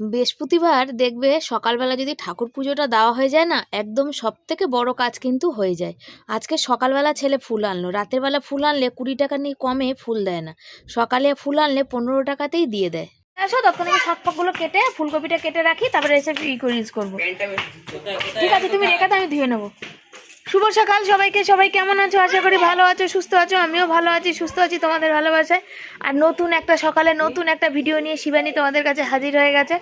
বৃহস্পতিবার দেখবে সকালবেলা যদি ঠাকুর পুজোটা দেওয়া হয়ে যায় না একদম সব থেকে বড় কাজ কিন্তু হয়ে যায়। আজকে সকালবেলা ছেলে ফুল আনলো রাতের বেলা ফুল আনলে কুড়ি টাকা নিয়ে কমে ফুল দেয় না। সকালে ফুল আনলে পনেরো টাকাতেই দিয়ে দেয়। আসো তখন আমি শাক পাকগুলো কেটে ফুলকপিটা কেটে রাখি তারপরে এসে ই করে ইউজ করব। ঠিক আছে তুমি রেখে আমি ধুয়ে নেব। শুভ সকাল সবাইকে। সবাই কেমন আছো? আশা করি ভালো আছো, সুস্থ আছো, আমিও ভালো আছি, সুস্থ আছি তোমাদের ভালোবাসায়। আর নতুন একটা সকালে নতুন একটা ভিডিও নিয়ে শিবানী তোমাদের কাছে হাজির হয়ে গেছে।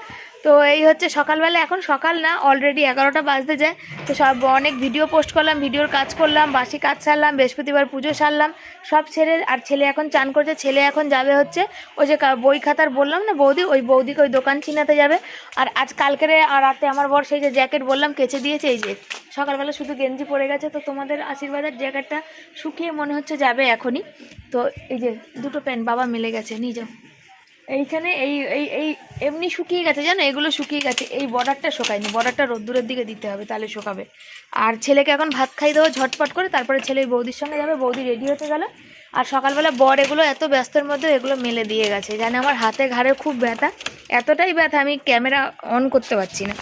তো এই হচ্ছে সকালবেলা, এখন সকাল না অলরেডি এগারোটা বাজতে যায়। তো সব অনেক ভিডিও পোস্ট করলাম ভিডিওর কাজ করলাম, বাসি কাজ সারলাম, বৃহস্পতিবার পুজো সারলাম, সব ছেড়ে আর ছেলে এখন চান করছে, ছেলে এখন যাবে হচ্ছে ওই যে বই খাতার, বললাম না বৌদি, ওই বৌদিকে ওই দোকান চিনাতে যাবে। আর আজ কালকের আর রাতে আমার বর সেই যে জ্যাকেট বললাম, কেচে দিয়েছে, এই যে সকালবেলা শুধু গেঞ্জি পরে গেছে, তো তোমাদের আশীর্বাদের জ্যাকেটটা শুকিয়ে মনে হচ্ছে যাবে এখনই। তো এই যে দুটো প্যান্ট বাবা মিলে গেছে, নিয়ে যাও। এইখানে এই এই এই, এমনি শুকিয়ে গেছে জানো? এগুলো শুকিয়ে গেছে। এই বর্ডারটা শোকায়নি। বর্ডারটা রোদ্দুরের দিকে দিতে হবে, তাহলে শোকাবে। আর ছেলেকে এখন ভাত খাই দেবো ঝটপট করে, তারপরে ছেলে বৌদির সঙ্গে যাবে, বৌদি রেডি হতে গেল। আর সকালবেলা বর এগুলো এত ব্যস্তর মধ্যে এগুলো মেলে দিয়ে গেছে। জানে আমার হাতে ঘাড়ে খুব ব্যথা। এতটাই ব্যথা আমি ক্যামেরা অন করতে পারছি না।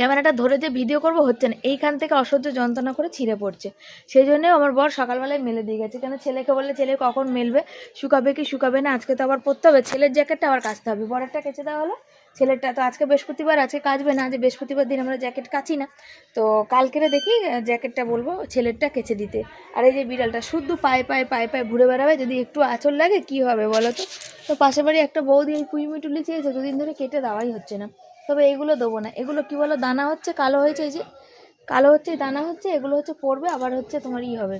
ক্যামেরাটা ধরে যে ভিডিও করব, হচ্ছে না। এইখান থেকে অসহ্য যন্ত্রণা করে ছিঁড়ে পড়ছে। সেই জন্য আমার বর সকালবেলায় মেলে দিয়ে গেছে। কেন ছেলেকে বললে ছেলে কখন মেলবে? শুকাবে কি শুকাবে না? আজকে তো আবার পরতে হবে। ছেলের জ্যাকেটটা আবার কাচতে হবে। বরেরটা কেচে দেওয়া হলো। ছেলেরটা তো আজকে বৃহস্পতিবার, আজকে কাচবে না। যে বৃহস্পতিবার দিন আমরা জ্যাকেট কাচি না। তো কালকেরে দেখি জ্যাকেটটা বলব ছেলেরটা কেচে দিতে। আর এই যে বিড়ালটা শুধু পায়ে পায়ে পায়ে পায়ে ঘুরে বেড়াবে, যদি একটু আঁচল লাগে, কি হবে বলো তো? তো পাশে বাড়ি একটা বৌদি এই মিটুলি চেয়েছে। দুদিন ধরে কেটে দেওয়াই হচ্ছে না। তবে এগুলো দেবো না। এগুলো কি বলো? দানা হচ্ছে, কালো হয়েছে এই যে। কালো হচ্ছে, দানা হচ্ছে, এগুলো হচ্ছে পড়বে, আবার হচ্ছে তোমার ই হবে,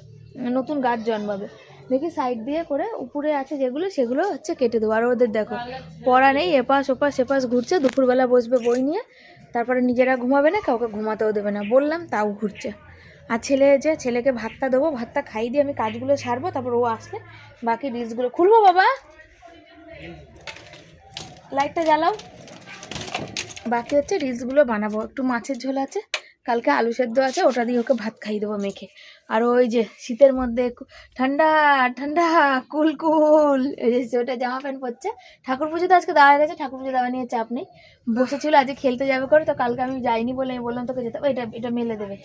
নতুন গাছ জন্মাবে। দেখি সাইড দিয়ে করে উপরে আছে যেগুলো, সেগুলো হচ্ছে কেটে দেবো। আর ওদের দেখো, পড়া নেই, এপাশ ওপাশ, এপাশ ঘুরছে, দুপুরবেলা বসবে বই নিয়ে, তারপরে নিজেরা ঘুমাবে না, কাউকে ঘুমাতেও দেবে না। বললাম, তাও ঘুরছে। আর ছেলে যে, ছেলেকে ভাতটা দেবো, ভাতটা খাই দিয়ে আমি কাজগুলো সারবো, তারপর ও আসলে বাকি রিলসগুলো খুলবো বাবা। লাইটটা জ্বালাও। বাকি হচ্ছে রিলসগুলো বানাবো। একটু মাছের ঝোল আছে, কালকে আলু সেদ্ধ আছে, ওটা দিয়ে ওকে ভাত খাইয়ে দেবো মেখে। আর ওই যে শীতের মধ্যে ঠান্ডা ঠান্ডা, কুল কুল। এই যে ওটা জামা প্যান্ট পরছে। ঠাকুর পুজো তো আজকে হয়ে গেছে, ঠাকুর পুজো দেওয়া নিয়ে চাপ নেই। বসেছিল, আজকে খেলতে যাবে করে, তো কালকে আমি যাইনি বলে আমি বললাম তোকে যেতে এটা এটা মেলে দেবে।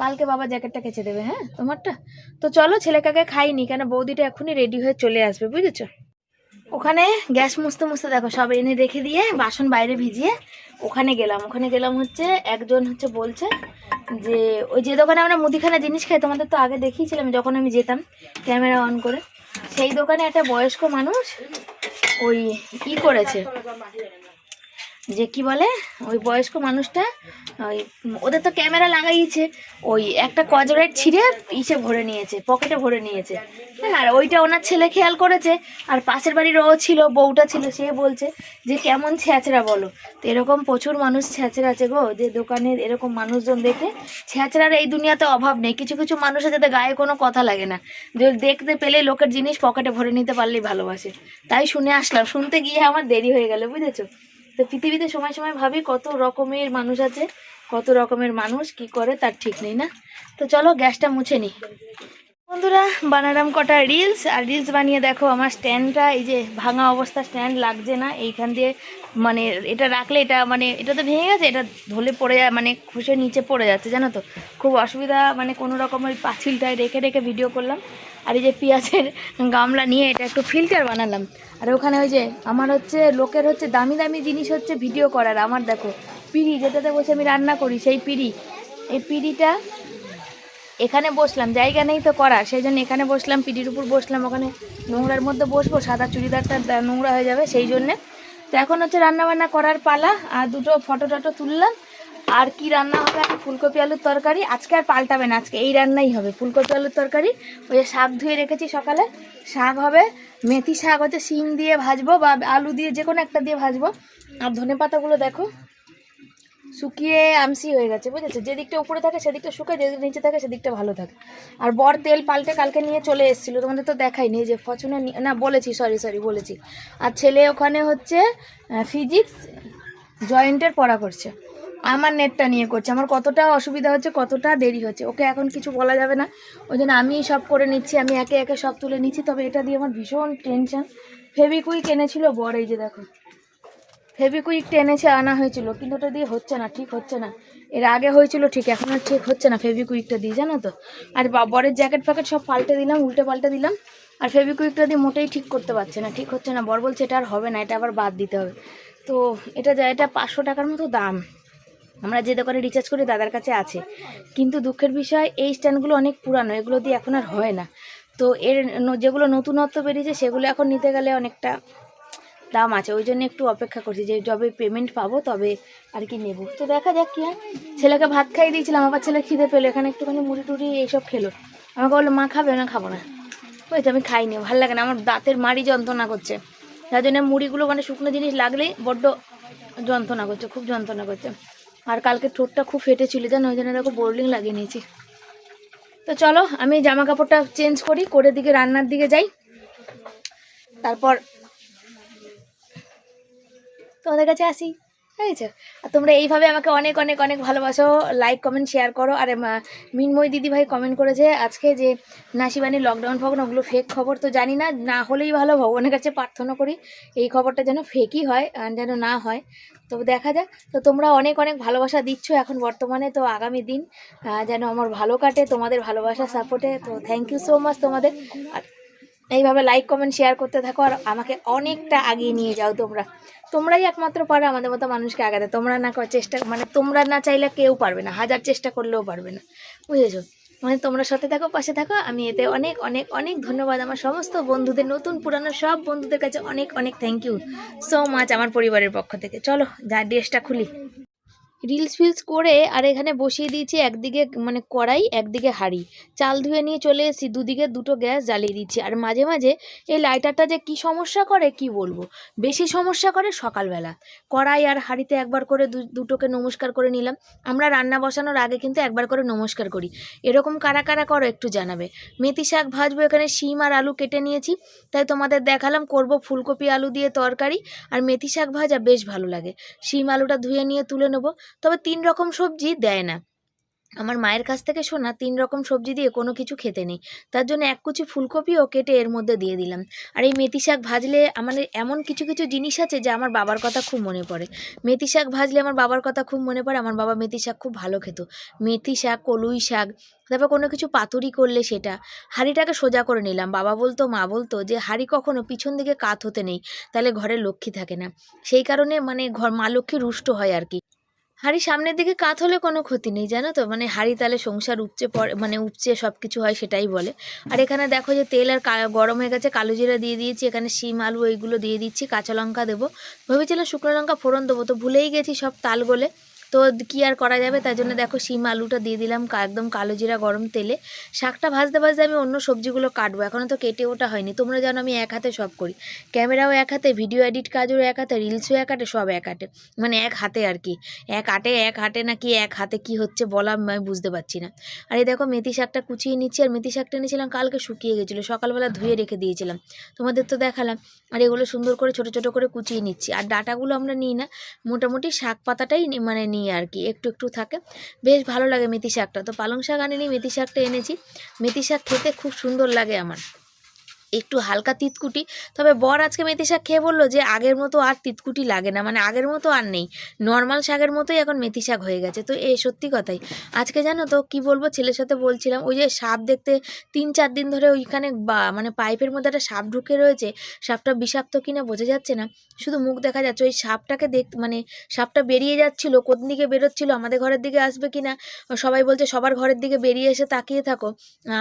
কালকে বাবা জ্যাকেটটা কেচে দেবে হ্যাঁ তোমারটা? তো চলো ছেলেকে আগে খাইনি, কেন বৌদিটা এখনই রেডি হয়ে চলে আসবে, বুঝেছ? ওখানে গ্যাস মুছতে মুছতে দেখো, সব এনে রেখে দিয়ে বাসন বাইরে ভিজিয়ে ওখানে গেলাম। ওখানে গেলাম হচ্ছে, একজন হচ্ছে বলছে যে, ওই যে দোকানে আমরা মুদিখানা জিনিস খাই, তোমাদের তো আগে দেখিয়েছিলাম যখন আমি যেতাম ক্যামেরা অন করে। সেই দোকানে একটা বয়স্ক মানুষ ওই ই করেছে। যে কি বলে, ওই বয়স্ক মানুষটা, ওই, ওদের তো ক্যামেরা লাগাইছে, ওই একটা কজরেট ছিঁড়ে ইসে ভরে নিয়েছে, পকেটে ভরে নিয়েছে। হ্যাঁ আর ওইটা ওনার ছেলে খেয়াল করেছে, আর পাশের বাড়ির ও ছিল, বউটা ছিল, সে বলছে যে, কেমন ছ্যাঁচড়া বলো? তো এরকম প্রচুর মানুষ ছ্যাঁচড়া আছে গো, যে দোকানে এরকম মানুষজন দেখে, ছ্যাঁচড়ার এই দুনিয়াতে অভাব নেই, কিছু কিছু মানুষের যাতে গায়ে কোনো কথা লাগে না। যে দেখতে পেলে লোকের জিনিস পকেটে ভরে নিতে পারলেই ভালোবাসে। তাই শুনে আসলাম, শুনতে গিয়ে আমার দেরি হয়ে গেল, বুঝেছ? তো পৃথিবীতে সময় সময় ভাবি কত রকমের মানুষ আছে, কত রকমের মানুষ, কি করে তার ঠিক নেই না? তো চলো গ্যাসটা মুছে নিই বন্ধুরা, বানালাম কটা রিলস আর রিলস বানিয়ে দেখো আমার স্ট্যান্ডটা এই যে ভাঙা অবস্থা স্ট্যান্ড লাগছে না, এইখান দিয়ে মানে এটা রাখলে এটা মানে এটা তো ভেঙে গেছে, এটা ধলে পড়ে যায় মানে খুশে নিচে পড়ে যাচ্ছে, জানো তো? খুব অসুবিধা মানে কোনো রকম ওই পাঁচিলটায় রেখে রেখে ভিডিও করলাম। আর এই যে পেঁয়াজের গামলা নিয়ে এটা একটু ফিল্টার বানালাম। আর ওখানে ওই যে আমার হচ্ছে লোকের হচ্ছে দামি দামি জিনিস হচ্ছে ভিডিও করার, আমার দেখো, পিড়ি, যেটাতে বসে আমি রান্না করি, সেই পিড়ি। এই পিড়িটা এখানে বসলাম, জায়গা নেই তো করার, সেই জন্য এখানে বসলাম, পিডির উপর বসলাম, ওখানে নোংরার মধ্যে বসবো, সাদা চুড়িদারটা নোংরা হয়ে যাবে, সেই জন্যে। তো এখন হচ্ছে রান্নাবান্না করার পালা, আর দুটো ফটো টটো তুললাম আর কি রান্না হবে? এখন ফুলকপি আলুর তরকারি। আজকে আর পাল্টাবে না, আজকে এই রান্নাই হবে। ফুলকপি আলুর তরকারি। ওই শাক ধুয়ে রেখেছি সকালে। শাক হবে, মেথি শাক হচ্ছে শিম দিয়ে ভাজবো বা আলু দিয়ে যে কোনো একটা দিয়ে ভাজবো। আর ধনে পাতাগুলো দেখো, শুকিয়ে আমসি হয়ে গেছে, বুঝেছ? যেদিকটা উপরে থাকে সেদিকটা শুকায় যেদিকটা নিচে থাকে সেদিকটা ভালো থাকে। আর বর তেল পাল্টে কালকে নিয়ে চলে এসেছিল, তোমাদের তো দেখাইনি যে ফচুনে না বলেছি সরি সরি বলেছি। আর ছেলে ওখানে হচ্ছে ফিজিক্স জয়েন্টের পড়া করছে। আমার নেটটা নিয়ে করছে। আমার কতটা অসুবিধা হচ্ছে, কতটা দেরি হচ্ছে, ওকে এখন কিছু বলা যাবে না। ওই জন্য আমি সব করে নিচ্ছি, আমি একে একে সব তুলে নিচ্ছি। তবে এটা দিয়ে আমার ভীষণ টেনশন ফেবিকুইক এনেছিল বর, এই যে দেখো। ফেভিকুইক টেনেছে আনা হয়েছিল, কিন্তু ওটা দিয়ে হচ্ছে না, ঠিক হচ্ছে না। এর আগে হয়েছিল, ঠিক, এখন আর ঠিক হচ্ছে না ফেভিকুইকটা দিয়ে, জানো তো? আর বরের জ্যাকেট ফ্যাকেট সব পাল্টে দিলাম, উল্টে পাল্টে দিলাম। আর ফেভিকুইকটা দিয়ে মোটেই ঠিক করতে পারছে না, ঠিক হচ্ছে না। বর বলছে, এটা আর হবে না, এটা আবার বাদ দিতে হবে। তো এটা যা, এটা পাঁচশো টাকার মতো দাম। আমরা যে দোকানে রিচার্জ করি দাদার কাছে আছে। কিন্তু দুঃখের বিষয়, এই স্ট্যান্ডগুলো অনেক পুরানো, এগুলো দিয়ে এখন আর হয় না। তো এর যেগুলো নতুনত্ব বেরিয়েছে, সেগুলো এখন নিতে গেলে অনেকটা দাম আছে। ওই জন্য একটু অপেক্ষা করছি যে যবে পেমেন্ট পাবো, তবে আর কি নেব। তো দেখা যাক কি হয়। ছেলেকে ভাত খাইয়ে দিয়েছিলাম, আবার ছেলে খিদে পেল। এখানে একটুখানি মুড়ি টুড়ি এইসব খেলো। আমাকে বলল, মা খাবে না, খাব না। ওই তো আমি খাইনি, ভালো লাগে না। আমার দাঁতের মাড়ি যন্ত্রণা করছে। তার জন্য মুড়িগুলো মানে শুকনো জিনিস লাগলেই বড্ড যন্ত্রণা করছে, খুব যন্ত্রণা করছে। আর কালকে ঠোঁটটা খুব ফেটেছিল জানো, ওই জন্য দেখো বোর্ডিং লাগিয়ে নিয়েছি। তো চলো, আমি জামা কাপড়টা চেঞ্জ করি, করে দিকে রান্নার দিকে যাই। তারপর তোমাদের কাছে আসি। হয়েছে আর তোমরা এইভাবে আমাকে অনেক অনেক অনেক ভালোবাসো। লাইক কমেন্ট শেয়ার করো। আর মিনময় দিদি ভাই কমেন্ট করেছে আজকে যে নাসিবানি লকডাউন ফকডাউন ওগুলো ফেক খবর তো জানি না। না হলেই ভালো, ভগবানের কাছে প্রার্থনা করি এই খবরটা যেন ফেকই হয় যেন না হয়। তো দেখা যাক। তো তোমরা অনেক অনেক ভালোবাসা দিচ্ছ এখন বর্তমানে, তো আগামী দিন যেন আমার ভালো কাটে, তোমাদের ভালোবাসা সাপোর্টে তো থ্যাংক ইউ সো মাচ তোমাদের। আর এইভাবে লাইক কমেন্ট শেয়ার করতে থাকো আর আমাকে অনেকটা আগিয়ে নিয়ে যাও তোমরা। তোমরাই একমাত্র পারো আমাদের মতো মানুষকে আগাতে। তোমরা না করার চেষ্টা মানে তোমরা না চাইলে কেউ পারবে না, হাজার চেষ্টা করলেও পারবে না। বুঝেছ? মানে তোমরা সাথে থাকো, পাশে থাকো। আমি এতে অনেক অনেক অনেক ধন্যবাদ। আমার সমস্ত বন্ধুদের, নতুন, পুরানো সব বন্ধুদের কাছে অনেক অনেক থ্যাংক ইউ সো মাচ আমার পরিবারের পক্ষ থেকে। চলো, যা ড্রেসটা খুলি। রিলস ফিলস করে আর এখানে বসিয়ে দিয়েছি একদিকে মানে কড়াই, একদিকে হাঁড়ি। চাল ধুয়ে নিয়ে চলে এসেছি, দুদিকে দুটো গ্যাস জ্বালিয়ে দিচ্ছি। আর মাঝে মাঝে এই লাইটারটা যে কি সমস্যা করে, কি বলব? বেশি সমস্যা করে সকালবেলা। কড়াই আর হাঁড়িতে একবার করে দুটোকে নমস্কার করে নিলাম। আমরা রান্না বসানোর আগে কিন্তু একবার করে নমস্কার করি। এরকম কারা কারা করো একটু জানাবে। মেথি শাক ভাজবো, এখানে শিম আর আলু কেটে নিয়েছি। তাই তোমাদের দেখালাম, করব ফুলকপি আলু দিয়ে তরকারি। আর মেথি শাক ভাজা বেশ ভালো লাগে। শিম আলুটা ধুয়ে নিয়ে তুলে নেব। তবে তিন রকম সবজি দেয় না। আমার মায়ের কাছ থেকে শোনা তিন রকম সবজি দিয়ে কোনো কিছু খেতে নেই। তার জন্য এক কুচি ফুলকপিও কেটে এর মধ্যে দিয়ে দিলাম। আর এই মেথি শাক ভাজলে আমাদের এমন কিছু কিছু জিনিস আছে যে আমার বাবার কথা খুব মনে পড়ে। মেথি শাক ভাজলে আমার বাবার কথা খুব মনে পড়ে। আমার বাবা মেথি শাক খুব ভালো খেত। মেথি শাক, কলুই শাক, তারপর কোনো কিছু পাতুরি করলে সেটা। হাঁড়িটাকে সোজা করে নিলাম। বাবা বলতো, মা বলতো যে, হাঁড়ি কখনো পিছন দিকে কাত হতে নেই। তাহলে ঘরে লক্ষ্মী থাকে না। সেই কারণে মানে ঘর, মা লক্ষ্মী রুষ্ট হয় আর কি। হাঁড়ি সামনের দিকে কাত হলে কোনো ক্ষতি নেই, জানো তো? মানে হাড়ি তালে সংসার উপচে পড়ে মানে উপচে সব কিছু হয় সেটাই বলে। আর এখানে দেখো যে তেল আর গরম হয়ে গেছে, কালো জিরা দিয়ে দিয়েছি, এখানে শিম, আলু এইগুলো দিয়ে দিচ্ছি, কাঁচা লঙ্কা দেবো। ভেবেছিলাম শুকনো লঙ্কা ফোড়ন দেবো, তো ভুলেই গেছি সব তাল গলে। তো কি আর করা যাবে? তাই জন্য দেখো শিম আলুটা দিয়ে দিলাম একদম কালো জিরা গরম তেলে। শাকটা ভাজতে ভাজতে আমি অন্য সবজিগুলো কাটবো এখনও তো কেটে ওটা হয়নি। তোমরা জানো আমি এক হাতে সব করি। ক্যামেরাও এক হাতে, ভিডিও এডিট কাজও এক হাতে রিলসও এক হাতে, সব এক হাতে। মানে এক হাতে আর কি। এক হাটে এক হাটে না কি এক হাতে কি হচ্ছে বলা আমি বুঝতে পারছি না। আর এই দেখো মেথি শাকটা কুচিয়ে নিচ্ছি, আর মেথি শাকটা নিয়েছিলাম কালকে শুকিয়ে গেছিল, সকালবেলা ধুয়ে রেখে দিয়েছিলাম। তোমাদের তো দেখালাম। আর এগুলো সুন্দর করে ছোট ছোট করে কুচিয়ে নিচ্ছি। আর ডাটাগুলো আমরা নিই না, মোটামুটি শাক পাতাটাই মানে নিই। আর কি, একটু একটু থাকে। বেশ ভালো লাগে মেথি শাকটা। তো পালং শাক আনিনি, মেথি শাকটা এনেছি। মেথি শাক খেতে খুব সুন্দর লাগে আমার। একটু হালকা তিতকুটি। তবে বর আজকে মেথি শাক খেয়ে বলল যে, আগের মতো আর তিতকুটি লাগে না। মানে আগের মতো আর নেই। নর্মাল শাকের মতোই এখন মেথি শাক হয়ে গেছে। তো এ সত্যি কথাই। আজকে জানো তো কি বলব? ছেলের সাথে বলছিলাম, ওই যে সাপ দেখতে তিন চার দিন ধরে ওইখানে বা মানে পাইপের মধ্যে একটা সাপ ঢুকে রয়েছে। সাপটা বিষাক্ত কিনা বোঝা যাচ্ছে না। শুধু মুখ দেখা যাচ্ছে। ওই সাপটাকে দেখ মানে সাপটা বেরিয়ে যাচ্ছিল, কোন দিকে বেরোচ্ছিল, আমাদের ঘরের দিকে আসবে কিনা? সবাই বলছে, সবার ঘরের দিকে বেরিয়ে এসে তাকিয়ে থাকো।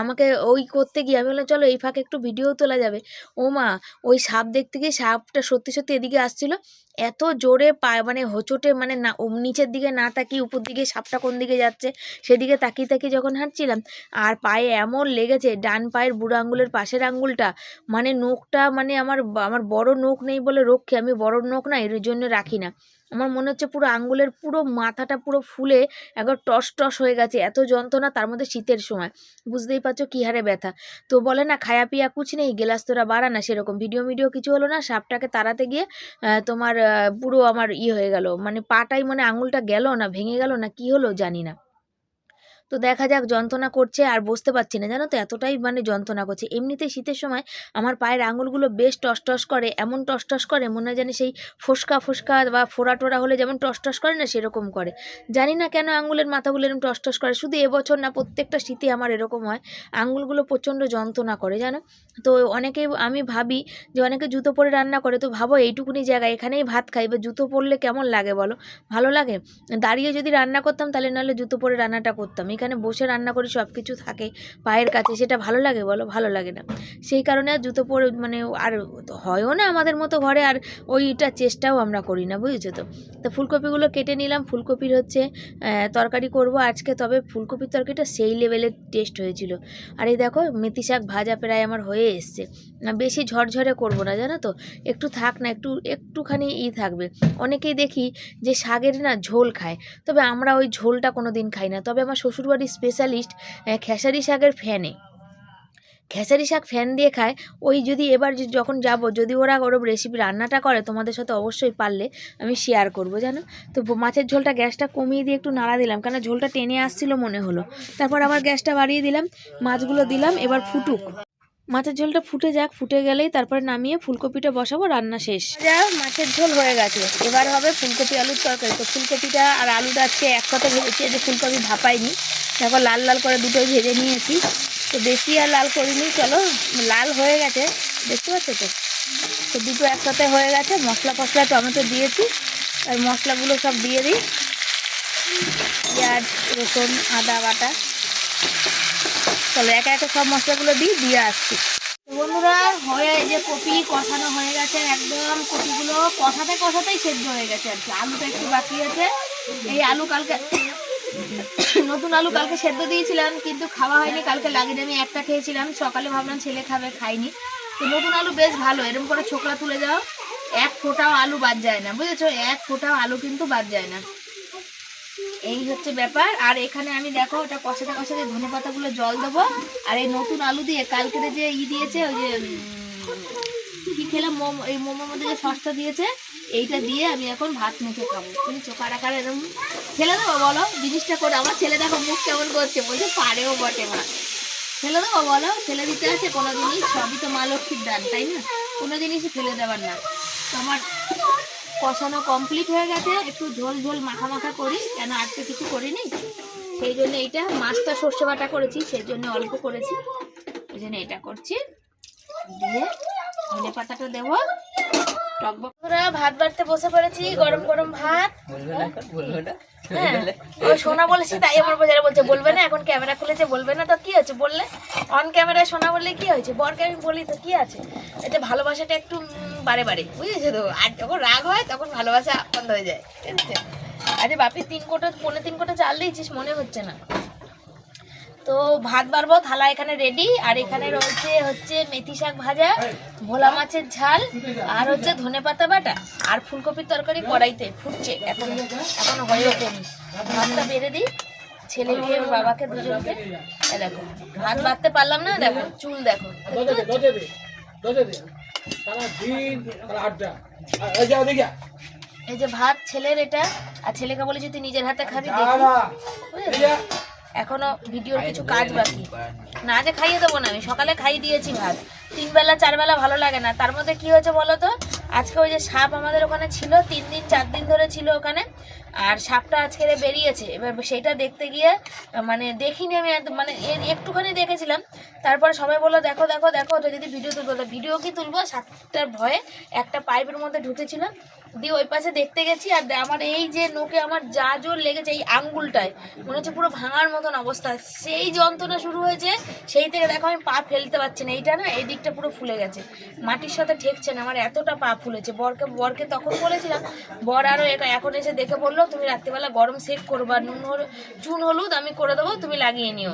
আমাকে ওই করতে গিয়ে আমি বললাম, চলো এই ফাঁকে একটু ভিডিও তোলা যাবে। ও মা, ওই সাপ দেখতে গিয়ে সাপটা সত্যি সত্যি এদিকে আসছিল। এত জোরে পায় মানে হোঁচটে মানে না নিচের দিকে না তাকিয়ে উপর দিকে সাপটা কোন দিকে যাচ্ছে, সেদিকে তাকিয়ে তাকিয়ে যখন হাঁটছিলাম, আর পায়ে এমন লেগেছে, ডান পায়ের বুড়ো আঙ্গুলের পাশের আঙ্গুলটা মানে নখটা মানে আমার আমার বড় নখ নেই বলে রক্ষে, আমি বড় নখ না, এর জন্য রাখি না। আমার মনে হচ্ছে পুরো আঙ্গুলের পুরো মাথাটা পুরো ফুলে একবার টস টস হয়ে গেছে, এত যন্ত্রণা তার মধ্যে শীতের সময়। বুঝতেই পারছ কী হারে ব্যথা। তো বলে না, খায়া পিয়া কুচ নেই, গেলাস তোরা বাড়া না সেরকম। ভিডিও ভিডিও কিছু হলো না, সাপটাকে তাড়াতে গিয়ে তোমার পুরো আমার ই হয়ে গেল। মানে পাটাই মানে আঙুলটা গেল না, ভেঙে গেল না, কি হলো জানি না। তো দেখা যাক যন্ত্রণা করছে আর বসতে পারছি না। জানো তো? এতটাই মানে যন্ত্রণা করছে। এমনিতেই শীতের সময় আমার পায়ের আঙুলগুলো বেশ টস টস করে, এমন টস টস করে মনে হয় জানি সেই ফোসকা ফোসকা বা ফোড়া টোড়া হলে যেমন টস টস করে না সেরকম করে। জানি না কেন আঙুলের মাথাগুলো এরকম টস টস করে। শুধু এবছর না, প্রত্যেকটা শীতে আমার এরকম হয়। আঙুলগুলো প্রচণ্ড যন্ত্রণা করে, জানো? তো অনেকে আমি ভাবি যে অনেকে জুতো পরে রান্না করে। তো ভাবো এইটুকুনি জায়গা এখানেই ভাত খাই। বা জুতো পরলে কেমন লাগে বলো? ভালো লাগে? দাঁড়িয়ে যদি রান্না করতাম তাহলে নাহলে জুতো পরে রান্নাটা করতাম। এখানে বসে রান্না করি সব কিছু থাকে পায়ের কাছে, সেটা ভালো লাগে বলো? ভালো লাগে না। সেই কারণে আর জুতো পরে মানে আর হয়ও না আমাদের মতো ঘরে, আর ওইটা চেষ্টাও আমরা করি না, বুঝেছ তো? তো ফুলকপিগুলো কেটে নিলাম। ফুলকপির হচ্ছে তরকারি করব আজকে, তবে ফুলকপির তরকারিটা সেই লেভেলের টেস্ট হয়েছিল। আর এই দেখো, মেথি শাক ভাজা প্রায় আমার হয়ে এসছে। বেশি ঝরঝরে করব না, জানো তো? একটু থাক না, একটু, একটুখানি ই থাকবে। অনেকেই দেখি যে শাকের না ঝোল খায়, তবে আমরা ওই ঝোলটা কোনো দিন খাই না। তবে আমার শ্বশুরবাড়ির স্পেশালিস্ট খেসারি শাকের ফ্যানে খেসারি শাক ফ্যান দিয়ে খায়, ওই যদি এবার যখন যাব, যদি ওরা ওরম রেসিপি রান্নাটা করে, তোমাদের সাথে অবশ্যই পারলে আমি শেয়ার করব, জানো? তো মাছের ঝোলটা গ্যাসটা কমিয়ে দিয়ে একটু নাড়া দিলাম কেন ঝোলটা টেনে আসছিল মনে হলো। তারপর আবার গ্যাসটা বাড়িয়ে দিলাম, মাছগুলো দিলাম, এবার ফুটুক। মাছের ঝোলটা ফুটে যাক, ফুটে গেলেই তারপরে নামিয়ে ফুলকপিটা বসাবো, রান্না শেষ। মাছের ঝোল হয়ে গেছে। এবার হবে ফুলকপি, আলুর তরকারি। তো ফুলকপিটা আর আলুটা আজকে এক কথা ভেবেছি যে ফুলকপি ভাপাইনি। তারপর লাল লাল করে দুটোই ভেজে নিয়েছি। তো বেশি আর লাল করিনি, চলো, লাল হয়ে গেছে। দেখতে পাচ্ছ তো? তো দুটো একসাথে হয়ে গেছে। মশলা ফসলা, টমেটো দিয়েছি। আর মশলাগুলো সব দিয়ে দিই। পেঁয়াজ, রসুন, আদা, বাটা। চলো, একা একা সব মশলাগুলো দিই দিয়ে আসছি। বন্ধুরা, হয়ে যে কপি কষানো হয়ে গেছে, একদম কপিগুলো কষাতে কষাতেই সেদ্ধ হয়ে গেছে আর কি। আলুটা একটু বাকি আছে। এই আলু কালকে নতুন আলু কালকে সেদ্ধ দিয়েছিলাম, কিন্তু খাওয়া হয়নি, কালকে লাগিয়ে আমি একটা খেয়েছিলাম। সকালে ভাবলাম ছেলে খাবে, খাইনি। তো নতুন আলু বেশ ভালো এরকম করে ছোকরা তুলে যাও এক ফোঁটাও আলু বাদ যায় না, বুঝেছ? এক ফোঁটাও আলু কিন্তু বাদ যায় না। এই হচ্ছে ব্যাপার। আর এখানে আমি দেখো, ওটা কষাতে কষাতে ধনে পাতাগুলো জল দেবো। আর এই নতুন আলু দিয়ে কালকের যে ই দিয়েছে, ওই যে কি খেলাম, মোমো, এই মোমোর মধ্যে যে সসটা দিয়েছে, এইটা দিয়ে আমি এখন ভাত মুখে খাব। বুঝেছ কারা কারা এরকম ফেলে দেবো বলো? জিনিসটা করে আমার ছেলে দেখো মুখ কেমন করছে, বলছে পারেও বটে মা ফেলে দেবো বলো? ফেলে দিতে আছে কোনো জিনিস সবই তো মা লক্ষ্মীর দান, তাই না? কোনো জিনিসই ফেলে দেওয়ার না। তো আমার কষানো কমপ্লিট হয়ে গেছে, একটু ঝোল ঝোল মাখা মাখা করি, কেন আর তো কিছু করিনি? সেই জন্য এইটা, মাছটা সর্ষে বাটা করেছি, সেই জন্য অল্প করেছি। ওই জন্য এটা করছি। দিয়ে ধনে পাতাটা দেবো। ভাত বাড়তে বসে পড়েছি গরম গরম ভাত। হ্যাঁ সোনা বলেছি তাই আমার বাজারে বলছে বলবে না এখন ক্যামেরা খুলেছে বলবে না তো কি হয়েছে? বললে অন ক্যামেরায় সোনা বললে কি হয়েছে? বরকে আমি বলি তো কি আছে? এতে ভালোবাসাটা একটু বারে বারে বুঝেছ তো? আর যখন রাগ হয় তখন ভালোবাসা বন্ধ হয়ে যায় ঠিক আছে? আরে বাপি তিন কোটা পৌনে তিন কোটা চাল দিয়েছিস মনে হচ্ছে না। তো ভাত বাড়বো থালা এখানে রেডি আর এখানে রয়েছে হচ্ছে মেথি শাক ভাজা ভোলা মাছের ঝাল আর হচ্ছে ধনে পাতা বাটা আর ফুলকপির তরকারি কড়াইতে ফুটছে এখন এখন হয়ে ওঠেনি ভাতটা বেড়ে দিই ছেলেকে ওর বাবাকে দুজনকে। দেখো ভাত বাড়তে পারলাম না দেখো চুল দেখো এই যে ভাত ছেলের এটা আর ছেলেকে বলেছি তুই নিজের হাতে খাবি দেখি। না বুঝেছ? এই যা এখনও ভিডিওর কিছু কাজ বাকি। না যে খাইয়ে দেবো না আমি সকালে খাইয়ে দিয়েছি ভাত। তিন বেলা চার বেলা ভালো লাগে না। তার মধ্যে কি হয়েছে বলো তো? আজকে ওই যে সাপ আমাদের ওখানে ছিল তিন দিন চার দিন ধরে ছিল ওখানে। আর সাপটা আজকে বেরিয়েছে। এবার সেইটা দেখতে গিয়ে মানে দেখিনি আমি মানে একটুখানি দেখেছিলাম। তারপরে সবাই বলল, দেখো দেখো দেখো ওটা যদি ভিডিও তুলবো ভিডিও কি তুলবো? সাপটার ভয়ে একটা পাইপের মধ্যে ঢুকেছিলাম। দিয়ে ওই পাশে দেখতে গেছি, আর আমার এই যে নোকে আমার যা জোর লেগেছে, এই আঙ্গুলটায়, মনে হচ্ছে পুরো ভাঙার মতন অবস্থা। সেই যন্ত্রণা শুরু হয়েছে, সেই থেকে দেখো আমি পা ফেলতে পারছি না। এইটা না, এই দিকটা পুরো ফুলে গেছে। মাটির সাথে ঠেকছে না, আমার এতটা পা ফুলেছে। বরকে বরকে তখন বলেছিলাম, বর আরও এখন এসে দেখে বলল তুমি রাত্রিবেলা গরম সেক করবা। নুন হলুদ চুন হলুদ আমি করে দেবো, তুমি লাগিয়ে নিও।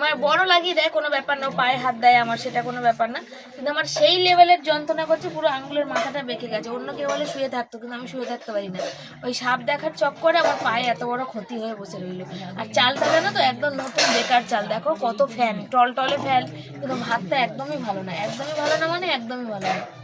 মানে বড় লাগিয়ে দেয়, কোনো ব্যাপার না পায়ে হাত দেয়, আমার সেটা কোনো ব্যাপার না। কিন্তু আমার সেই লেভেলের যন্ত্রণা করছে, পুরো আঙুলের মাথাটা বেঁকে গেছে। অন্য কেউ বলে শুয়ে থাকতো, কিন্তু আমি শুয়ে থাকতে পারি না। ওই সাপ দেখার চক্করে আমার পায়ে এত বড় ক্ষতি হয়ে বসে রইল। আর চালটা জানো তো, একদম নতুন বেকার চাল। দেখো কত ফ্যান টল টলে ফ্যান, কিন্তু ভাতটা একদমই ভালো না, একদমই ভালো না মানে একদমই ভালো না।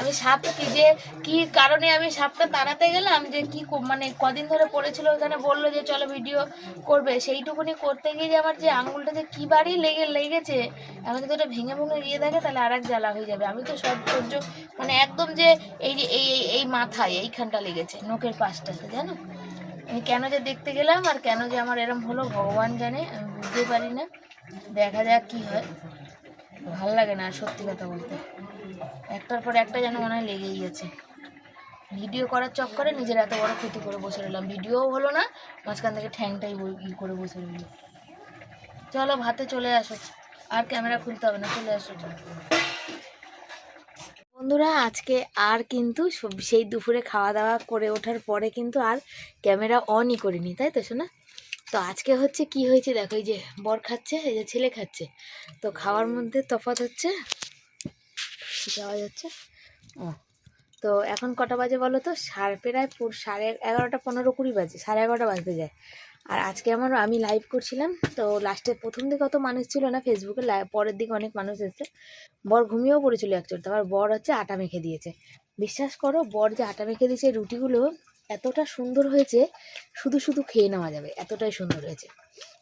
আমি সাপ কি যে কি কারণে আমি সাপটা তাড়াতে গেলাম, যে কি মানে কদিন ধরে পড়েছিল ওখানে বলল যে, চলো ভিডিও করবে। সেইটুকুনি করতে গিয়ে যে আমার যে আঙুলটা যে কী বাড়ি লেগে লেগেছে এখন যদি ওটা ভেঙে ভেঙে গিয়ে থাকে তাহলে আর এক জ্বালা হয়ে যাবে। আমি তো সব সহ্য মানে একদম যে এই যে এই- এই মাথায়, এইখানটা লেগেছে নোকের পাশটাতে, জানো? আমি কেন যে দেখতে গেলাম আর কেন যে আমার এরম হলো, ভগবান জানে, আমি বুঝতে পারি না। দেখা যাক কি হয়। ভালো লাগে না, সত্যি কথা বলতে। একটার পর একটা যেন মনে হয় লেগেই আছে ভিডিও করার চক্করে নিজের এত বড় ক্ষতি করে বসে রইলাম। ভিডিওও হলো না, মাঝখান থেকে ঠ্যাংটাই ই করে বসে রইল। চলো, ভাতে চলে আসো। আর ক্যামেরা খুলতে হবে না, চলে আসো। বন্ধুরা, আজকে আর কিন্তু সেই দুপুরে খাওয়া দাওয়া করে ওঠার পরে কিন্তু আর ক্যামেরা অনই করিনি, তাই তো শোনা তো আজকে হচ্ছে কি হয়েছে দেখো, এই যে বর খাচ্ছে, এই যে ছেলে খাচ্ছে। তো খাওয়ার মধ্যে তফাৎ হচ্ছে আওয়াজ হচ্ছে ও, তো এখন কটা বাজে বলো তো? সাড়ে প্রায় পুর- সাড়ে এগারোটা পনেরো কুড়ি বাজে, সাড়ে এগারোটা বাজতে যায়। আর আজকে আমার, আমি লাইভ করছিলাম, তো লাস্টে প্রথম দিকে অত মানুষ ছিল না ফেসবুকে পরের দিকে অনেক মানুষ এসেছে। বর ঘুমিয়েও পড়েছিল একচোট তারপর বর হচ্ছে আটা মেখে দিয়েছে। বিশ্বাস করো, বর যে আটা মেখে দিয়েছে রুটিগুলো এতটা সুন্দর হয়েছে, শুধু শুধু খেয়ে নেওয়া যাবে, এতটাই সুন্দর হয়েছে।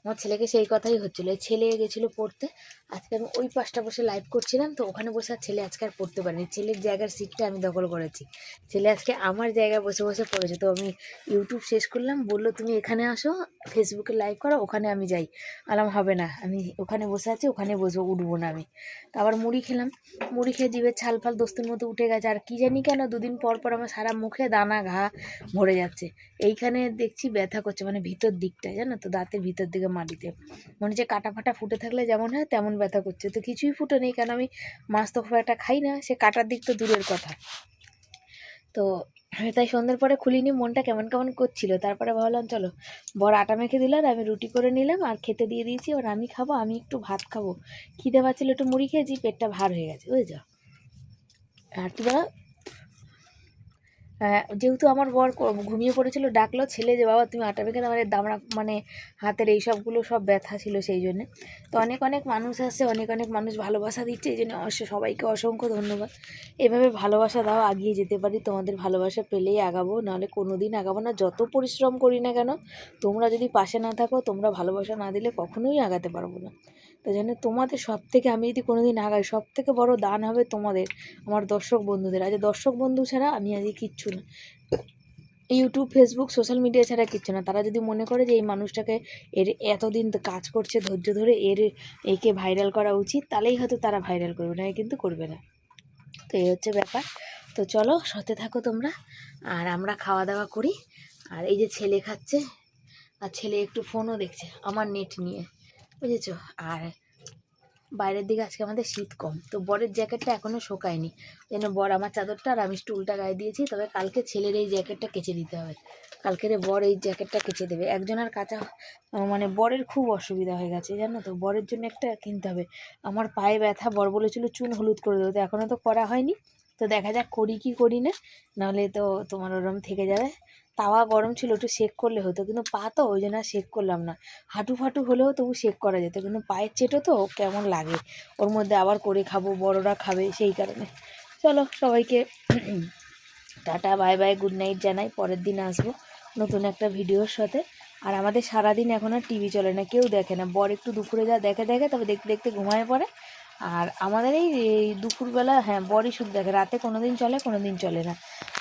আমার ছেলেকে সেই কথাই হচ্ছিল ছেলে গেছিল পড়তে আজকে আমি ওই পাশটা বসে লাইভ করছিলাম, তো ওখানে বসে আর ছেলে আজকে আর পড়তে পারেনি। ছেলের জায়গার সিটটা আমি দখল করেছি। ছেলে আজকে আমার জায়গায় বসে বসে পড়েছে, তো আমি ইউটিউব শেষ করলাম, বলল, তুমি এখানে আসো ফেসবুকে লাইভ করো, ওখানে আমি যাই। আলাম, হবে না, আমি ওখানে বসে আছি, ওখানে বসবো, উঠবো না আমি। তো আবার মুড়ি খেলাম। মুড়ি খেয়ে জিভে ছাল ফাল দোস্তের মতো উঠে গেছে, আর কি জানি কেন, দুদিন পর পর আমার সারা মুখে দানা ঘা ভরে যাচ্ছে। এইখানে দেখছি ব্যথা করছে মানে ভিতর দিকটায়, জানো তো, দাঁতের ভিতর দিকে মাটিতে। মনে হচ্ছে কাটা ফাটা ফুটে থাকলে যেমন হয়, তেমন ব্যথা করছে। তো কিছুই ফুটো নেই কারণ আমি মাছ তো খুব একটা খাই না, সে কাটার দিক তো দূরের কথা। তো তাই সন্ধ্যের পরে খুলিনি, মনটা কেমন কেমন করছিল। তারপরে ভাবলাম, চলো বড় আটা মেখে দিল, আর আমি রুটি করে নিলাম, আর খেতে দিয়ে দিয়েছি ওর আমি খাব, আমি একটু ভাত খাব। খিদে পাচ্ছিল, একটু মুড়ি খেয়েছি, পেটটা ভার হয়ে গেছে, বুঝেছ? আর তোমরা যেহেতু আমার বর ঘুমিয়ে পড়েছিল, ডাকলো, ছেলে যে বাবা, তুমি আটা মেখে আমার এই দামড়া মানে হাতের এই সবগুলো সব ব্যথা ছিল সেই জন্যে। তো অনেক অনেক মানুষ আসছে অনেক অনেক মানুষ ভালোবাসা দিচ্ছে, এই জন্য সবাইকে অসংখ্য ধন্যবাদ। এভাবে ভালোবাসা দাও, আগিয়ে যেতে পারি, তোমাদের ভালোবাসা পেলেই আগাবো, নাহলে কোনো দিন আগাবো না। যত পরিশ্রম করি না কেন, তোমরা যদি পাশে না থাকো, তোমরা ভালোবাসা না দিলে কখনোই আগাতে পারব না। তো জন্য তোমাদের সব থেকে আমি যদি কোনো দিন আগাই সব থেকে বড় দান হবে তোমাদের, আমার দর্শক বন্ধুদের। আজ দর্শক বন্ধু ছাড়া আমি আজকে কিচ্ছু না। ইউটিউব ফেসবুক সোশ্যাল মিডিয়া ছাড়া কিচ্ছু না। তারা যদি মনে করে যে এই মানুষটাকে এর এতদিন কাজ করছে ধৈর্য ধরে, এর একে ভাইরাল করা উচিত, তাহলেই হয়তো তারা ভাইরাল করবে, না কিন্তু করবে না। তো এই হচ্ছে ব্যাপার। তো চলো সতে থাকো তোমরা, আর আমরা খাওয়া দাওয়া করি। আর এই যে ছেলে খাচ্ছে, আর ছেলে একটু ফোনও দেখছে, আমার নেট নিয়ে। বুঝেছ? আর বাইরের দিকে আজকে আমাদের শীত কম তো বরের জ্যাকেটটা এখনও শোকায়নি। যেন বর আমার চাদরটা আর আমি স্টুলটা গায়ে দিয়েছি তবে কালকে ছেলের এই জ্যাকেটটা কেচে দিতে হবে। কালকের বর এই জ্যাকেটটা কেচে দেবে। একজনের কাঁচা আহ, মানে বরের খুব অসুবিধা হয়ে গেছে জানো তো? বরের জন্য একটা কিনতে হবে। আমার পায়ে ব্যথা বর বলেছিল চুন হলুদ করে দেবো তো এখনও তো করা হয়নি। তো দেখা যাক করি কি করি না নাহলে তো তোমার ওরম থেকে যাবে। তাওয়া গরম ছিল একটু শেক করলে হতো, কিন্তু পা তো ওই জন্য শেক করলাম না। হাঁটু ফাটু হলেও তবু শেক করা যেত, কিন্তু পায়ের চেটো তো কেমন লাগে। ওর মধ্যে আবার করে খাব, বড়রা খাবে সেই কারণে। চলো সবাইকে tata bye bye good night জানাই, পরের দিন আসব নতুন একটা ভিডিওর সাথে। আর আমাদের সারাদিন এখন আর টিভি চলে না, কেউ দেখে না। বর একটু দুপুরে যা দেখে দেখে, তবে দেখতে দেখতে ঘুমায় পড়ে। আর আমাদের এই দুপুরবেলা হ্যাঁ বরই শুধু দেখে, রাতে কোনো দিন চলে কোনো দিন চলে না।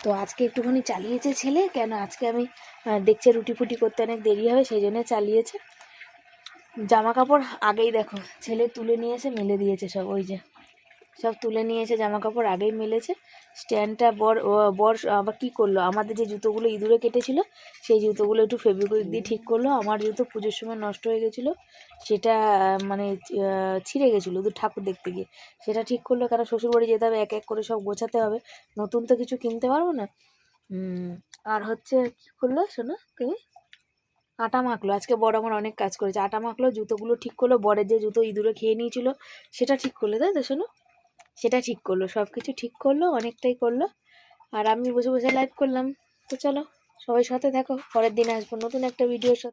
তো আজকে একটুখানি চালিয়েছে ছেলে, কেন আজকে আমি দেখছে রুটি ফুটি করতে অনেক দেরি হবে, সেই জন্য চালিয়েছে। জামা কাপড় আগেই দেখো, ছেলে তুলে নিয়ে এসে মেলে দিয়েছে সব, ওই যে। সব তুলে নিয়ে এসে জামা কাপড় আগেই মেলেছে। স্ট্যান্ডটা বর বর আবার কী করল? আমাদের যে জুতোগুলো ইঁদুরে কেটেছিল, সেই জুতোগুলো একটু ফেব্রিকুইক দিয়ে ঠিক করল। আমার জুতো পুজোর সময় নষ্ট হয়ে গেছিল। সেটা মানে ছিঁড়ে গেছিল দু ঠাকুর দেখতে গিয়ে। সেটা ঠিক করল কারণ শ্বশুরবাড়ি যেতে হবে, এক এক করে সব গোছাতে হবে। নতুন তো কিছু কিনতে পারব না। আর হচ্ছে কী করল শোনো তুমি? আটা মাখলো। আজকে বড় আমার অনেক কাজ করেছে। আটা মাখলো, জুতোগুলো ঠিক করল। বরের যে জুতো ইঁদুরে খেয়ে নিয়েছিল, সেটা ঠিক করল, তাই তো শোনো? সেটা ঠিক করল সব কিছু ঠিক করল, অনেকটাই করল। আর আমি বসে বসে লাইভ করলাম। তো চলো, সবাই সাথে দেখো পরের দিন আসব, নতুন একটা ভিডিও সাথে।